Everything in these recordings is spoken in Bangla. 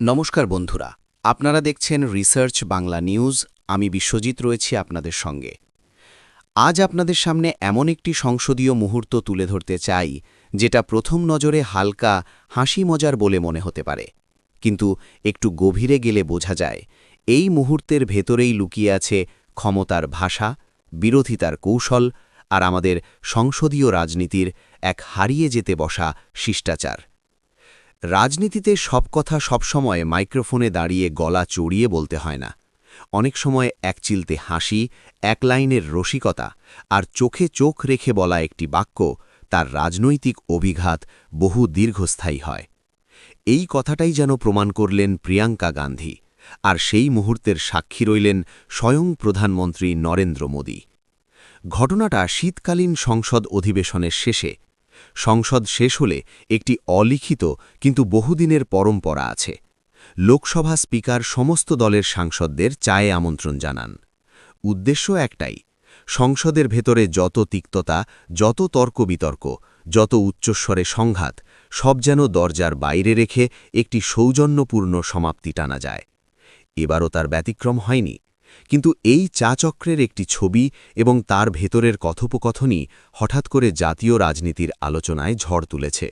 নমস্কার বন্ধুরা, আপনারা দেখছেন রিসার্চ বাংলা নিউজ আমি বিশ্বজিৎ রয়েছি আপনাদের সঙ্গে। আজ আপনাদের সামনে এমন একটি সংসদীয় মুহূর্ত তুলে ধরতে চাই, যেটা প্রথম নজরে হালকা, হাসি মজার বলে মনে হতে পারে। কিন্তু একটু গভীরে গেলে বোঝা যায়, এই মুহূর্তের ভেতরেই লুকিয়ে আছে ক্ষমতার ভাষা, বিরোধিতার কৌশল, আর আমাদের সংসদীয় রাজনীতির এক হারিয়ে যেতে বসা শিষ্টাচার। রাজনীতিতে সব কথা সবসময় মাইক্রোফোনে দাঁড়িয়ে গলা চড়িয়ে বলতে হয় না। অনেক সময় এক চিলতে হাসি, এক লাইনের রসিকতা আর চোখে চোখ রেখে বলা একটি বাক্য তার রাজনৈতিক অভিঘাত বহু দীর্ঘস্থায়ী হয়। এই কথাটাই যেন প্রমাণ করলেন প্রিয়াঙ্কা গান্ধী আর সেই মুহূর্তের সাক্ষী রইলেন স্বয়ং প্রধানমন্ত্রী নরেন্দ্র মোদী। ঘটনাটা শীতকালীন সংসদ অধিবেশনের শেষে সংসদ শেষ হলে একটি অলিখিত কিন্তু বহুদিনের পরম্পরা আছে। লোকসভা স্পিকার সমস্ত দলের সাংসদদের চায়ে আমন্ত্রণ জানান। উদ্দেশ্য একটাই, সংসদের ভেতরে যত তিক্ততা, যত তর্ক বিতর্ক যত উচ্চস্বরে সংঘাত, সব যেন দরজার বাইরে রেখে একটি সৌজন্যপূর্ণ সমাপ্তি টানা যায়। এবারও তার ব্যতিক্রম হয়নি। কিন্তু এই চাচক্রের একটি ছবি এবং তার ভেতরের কথোপকথনই হঠাৎ করে জাতীয় রাজনীতির আলোচনায় ঝড় তুলেছে,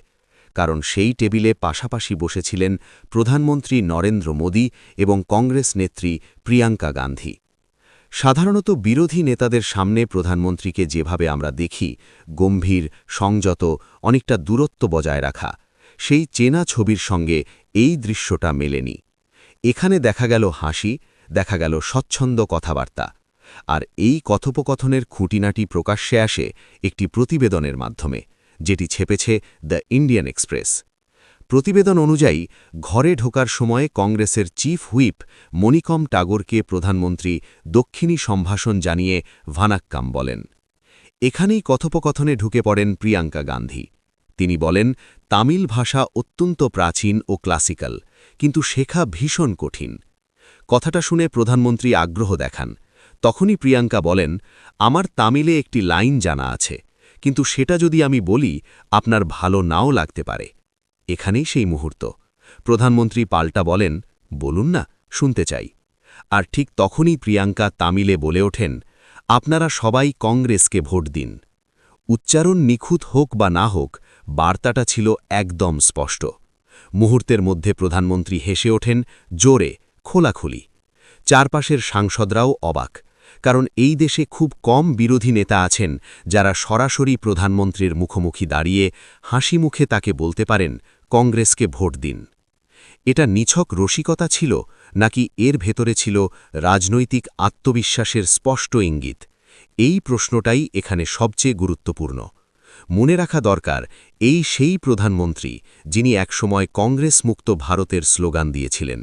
কারণ সেই টেবিলে পাশাপাশি বসেছিলেন প্রধানমন্ত্রী নরেন্দ্র মোদী এবং কংগ্রেস নেত্রী প্রিয়াঙ্কা গান্ধী। সাধারণত বিরোধী নেতাদের সামনে প্রধানমন্ত্রীকে যেভাবে আমরা দেখি, গম্ভীর, সংযত, অনেকটা দূরত্ব বজায় রাখা, সেই চেনা ছবির সঙ্গে এই দৃশ্যটা মেলেনি। এখানে দেখা গেল হাসি দেখা গেল স্বচ্ছন্দ কথাবার্তা। আর এই কথোপকথনের খুঁটিনাটি প্রকাশ্যে আসে একটি প্রতিবেদনের মাধ্যমে, যেটি ছেপেছে দ্য ইন্ডিয়ান এক্সপ্রেস। প্রতিবেদন অনুযায়ী, ঘরে ঢোকার সময় কংগ্রেসের চিফ হুইপ মণিকম টাগোরকে প্রধানমন্ত্রী দক্ষিণী সম্ভাষণ জানিয়ে ভানাক্কাম বলেন। এখানেই কথোপকথনে ঢুকে পড়েন প্রিয়াঙ্কা গান্ধী। তিনি বলেন, তামিল ভাষা অত্যন্ত প্রাচীন ও ক্লাসিক্যাল, কিন্তু শেখা ভীষণ কঠিন। কথাটা শুনে প্রধানমন্ত্রী আগ্রহ দেখান। তখনই প্রিয়াঙ্কা বলেন, আমার তামিলে একটি লাইন জানা আছে, কিন্তু সেটা যদি আমি বলি, আপনার ভালো নাও লাগতে পারে। এখানেই সেই মুহূর্ত। প্রধানমন্ত্রী পাল্টা বলেন, বলুন না, শুনতে চাই। আর ঠিক তখনই প্রিয়াঙ্কা তামিলে বলে ওঠেন, আপনারা সবাই কংগ্রেসকে ভোট দিন। উচ্চারণ নিখুঁত হোক বা না হোক, বার্তাটা ছিল একদম স্পষ্ট। মুহূর্তের মধ্যে প্রধানমন্ত্রী হেসে ওঠেন, জোরে খোলাখুলি। চারপাশের সাংসদরাও অবাক, কারণ এই দেশে খুব কম বিরোধী নেতা আছেন যারা সরাসরি প্রধানমন্ত্রীর মুখোমুখি দাঁড়িয়ে হাসি মুখে তাকে বলতে পারেন, কংগ্রেসকে ভোট দিন। এটা নিছক রসিকতা ছিল, নাকি এর ভেতরে ছিল রাজনৈতিক আত্মবিশ্বাসের স্পষ্ট ইঙ্গিত? এই প্রশ্নটাই এখানে সবচেয়ে গুরুত্বপূর্ণ। মনে রাখা দরকার, এই সেই প্রধানমন্ত্রী যিনি একসময় কংগ্রেস মুক্ত ভারতের স্লোগান দিয়েছিলেন।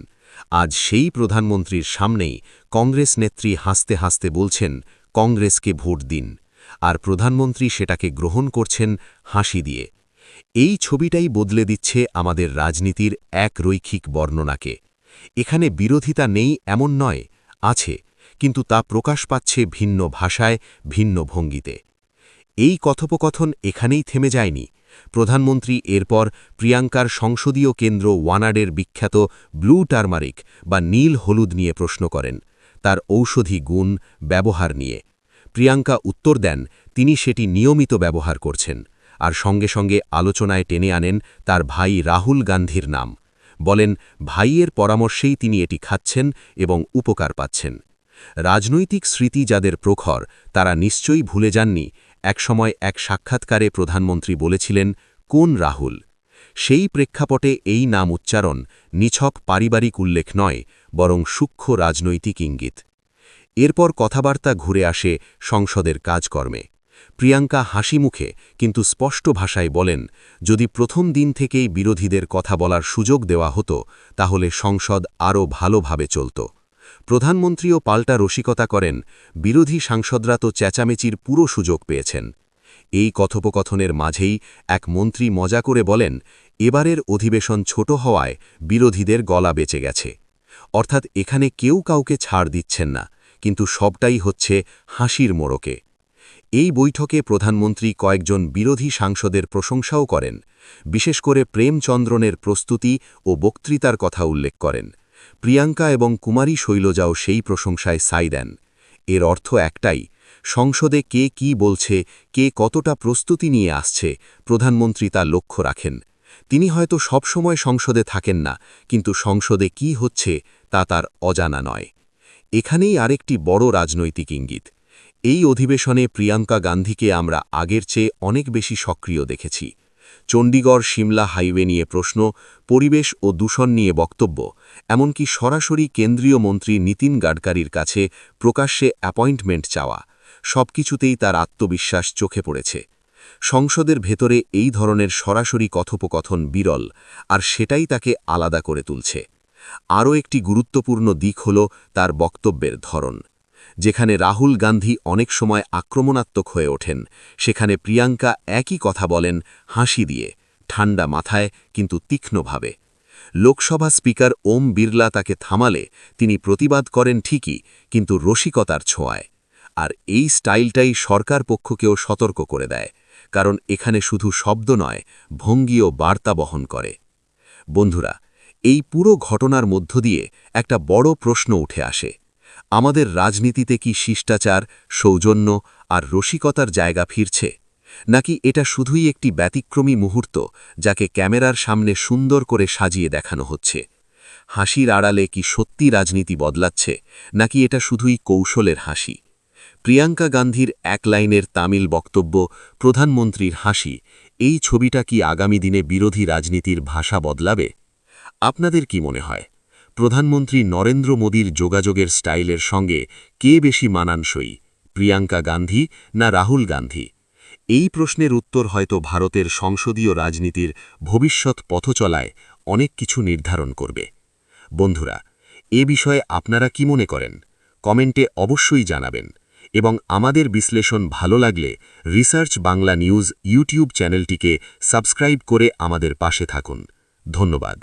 আজ সেই প্রধানমন্ত্রীর সামনেই কংগ্রেস নেত্রী হাসতে হাসতে বলছেন, কংগ্রেসকে ভোট দিন। আর প্রধানমন্ত্রী সেটাকে গ্রহণ করছেন হাসি দিয়ে। এই ছবিটাই বদলে দিচ্ছে আমাদের রাজনীতির এক রৈখিক বর্ণনাকে। এখানে বিরোধিতা নেই এমন নয়, আছে, কিন্তু তা প্রকাশ পাচ্ছে ভিন্ন ভাষায়, ভিন্ন ভঙ্গিতে। এই কথোপকথন এখানেই থেমে যায়নি। প্রধানমন্ত্রী এরপর প্রিয়াঙ্কার সংসদীয় কেন্দ্র ওয়ানাডের বিখ্যাত ব্লু টার্মারিক বা নীল হলুদ নিয়ে প্রশ্ন করেন। তার ঔষধি গুণ, ব্যবহার নিয়ে। প্রিয়াঙ্কা উত্তর দেন, তিনি সেটি নিয়মিত ব্যবহার করছেন, আর সঙ্গে সঙ্গে আলোচনায় টেনে আনেন তার ভাই রাহুল গান্ধীর নাম। বলেন, ভাইয়ের পরামর্শেই তিনি এটি খাচ্ছেন এবং উপকার পাচ্ছেন। রাজনৈতিক স্মৃতি যাদের প্রখর, তারা নিশ্চয়ই ভুলে যাননি একসময় এক সাক্ষাৎকারে প্রধানমন্ত্রী বলেছিলেন, কোন রাহুল? সেই প্রেক্ষাপটে এই নাম উচ্চারণ নিছক পারিবারিক উল্লেখ নয়, বরং সূক্ষ্ম রাজনৈতিক ইঙ্গিত। এরপর কথাবার্তা ঘুরে আসে সংসদের কাজকর্মে। প্রিয়াঙ্কা হাসি মুখে, কিন্তু স্পষ্ট ভাষায় বলেন, যদি প্রথম দিন থেকেই বিরোধীদের কথা বলার সুযোগ দেওয়া হতো, তাহলে সংসদ আরও ভালোভাবে চলত। প্রধানমন্ত্রীও পাল্টা রসিকতা করেন, বিরোধী সাংসদরা তো চেঁচামেচির পুরো সুযোগ পেয়েছেন। এই কথোপকথনের মাঝেই এক মন্ত্রী মজা করে বলেন, এবারের অধিবেশন ছোট হওয়ায় বিরোধীদের গলা বেঁচে গেছে। অর্থাৎ এখানে কেউ কাউকে ছাড় দিচ্ছেন না, কিন্তু সবটাই হচ্ছে হাসির মোড়কে। এই বৈঠকে প্রধানমন্ত্রী কয়েকজন বিরোধী সাংসদের প্রশংসাও করেন, বিশেষ করে প্রেমচন্দ্রনের প্রস্তুতি ও বক্তৃতার কথা উল্লেখ করেন। প্রিয়াঙ্কা এবং কুমারী শৈলজাও সেই প্রশংসায় সাই দেন। এর অর্থ একটাই, সংসদে কে কি বলছে, কে কতটা প্রস্তুতি নিয়ে আসছে, প্রধানমন্ত্রী তা লক্ষ্য রাখেন। তিনি হয়তো সবসময় সংসদে থাকেন না, কিন্তু সংসদে কি হচ্ছে, তা তার অজানা নয়। এখানেই আরেকটি বড় রাজনৈতিক ইঙ্গিত। এই অধিবেশনে প্রিয়াঙ্কা গান্ধীকে আমরা আগের চেয়ে অনেক বেশি সক্রিয় দেখেছি। চণ্ডীগড় সিমলা হাইওয়ে নিয়ে প্রশ্ন, পরিবেশ ও দূষণ নিয়ে বক্তব্য, এমনকি সরাসরি কেন্দ্রীয় মন্ত্রী নীতিন গাডকারির কাছে প্রকাশ্যে অ্যাপয়েন্টমেন্ট চাওয়া, সবকিছুতেই তার আত্মবিশ্বাস চোখে পড়েছে। সংসদের ভেতরে এই ধরনের সরাসরি কথোপকথন বিরল, আর সেটাই তাকে আলাদা করে তুলছে। আরও একটি গুরুত্বপূর্ণ দিক হল তার বক্তব্যের ধরন। যেখানে রাহুল গান্ধী অনেক সময় আক্রমণাত্মক হয়ে ওঠেন, সেখানে প্রিয়াঙ্কা একই কথা বলেন হাসি দিয়ে, ঠান্ডা মাথায় কিন্তু তীক্ষ্ণভাবে। লোকসভা স্পিকার ওম বিড়লা তাকে থামালে তিনি প্রতিবাদ করেন ঠিকই, কিন্তু রসিকতার ছোঁয়ায়। আর এই স্টাইলটাই সরকার পক্ষকেও সতর্ক করে দেয়, কারণ এখানে শুধু শব্দ নয়, ভঙ্গিও বার্তা বহন করে। বন্ধুরা, এই পুরো ঘটনার মধ্য দিয়ে একটা বড় প্রশ্ন উঠে আসে। আমাদের রাজনীতিতে কি শিষ্টাচার, সৌজন্য আর রসিকতার জায়গা ফিরছে? নাকি এটা শুধুই একটি ব্যতিক্রমী মুহূর্ত যাকে ক্যামেরার সামনে সুন্দর করে সাজিয়ে দেখানো হচ্ছে? হাসির আড়ালে কি সত্যি রাজনীতি বদলাচ্ছে, নাকি এটা শুধুই কৌশলের হাসি? প্রিয়াঙ্কা গান্ধীর এক লাইনের তামিল বক্তব্য, প্রধানমন্ত্রীর হাসি, এই ছবিটা কি আগামী দিনে বিরোধী রাজনীতির ভাষা বদলাবে? আপনাদের কি মনে হয়? প্রধানমন্ত্রী নরেন্দ্র মোদীর যোগাযোগের স্টাইলের সঙ্গে কে বেশি মানানসই, প্রিয়াঙ্কা গান্ধী না রাহুল গান্ধী? এই প্রশ্নের উত্তর হয়তো ভারতের সংসদীয় রাজনীতির ভবিষ্যৎ পথচলায় অনেক কিছু নির্ধারণ করবে। বন্ধুরা, এ বিষয়ে আপনারা কি মনে করেন? কমেন্টে অবশ্যই জানাবেন এবং আমাদের বিশ্লেষণ ভালো লাগলে রিসার্চ বাংলা নিউজ ইউটিউব চ্যানেলটিকে সাবস্ক্রাইব করে আমাদের পাশে থাকুন। ধন্যবাদ।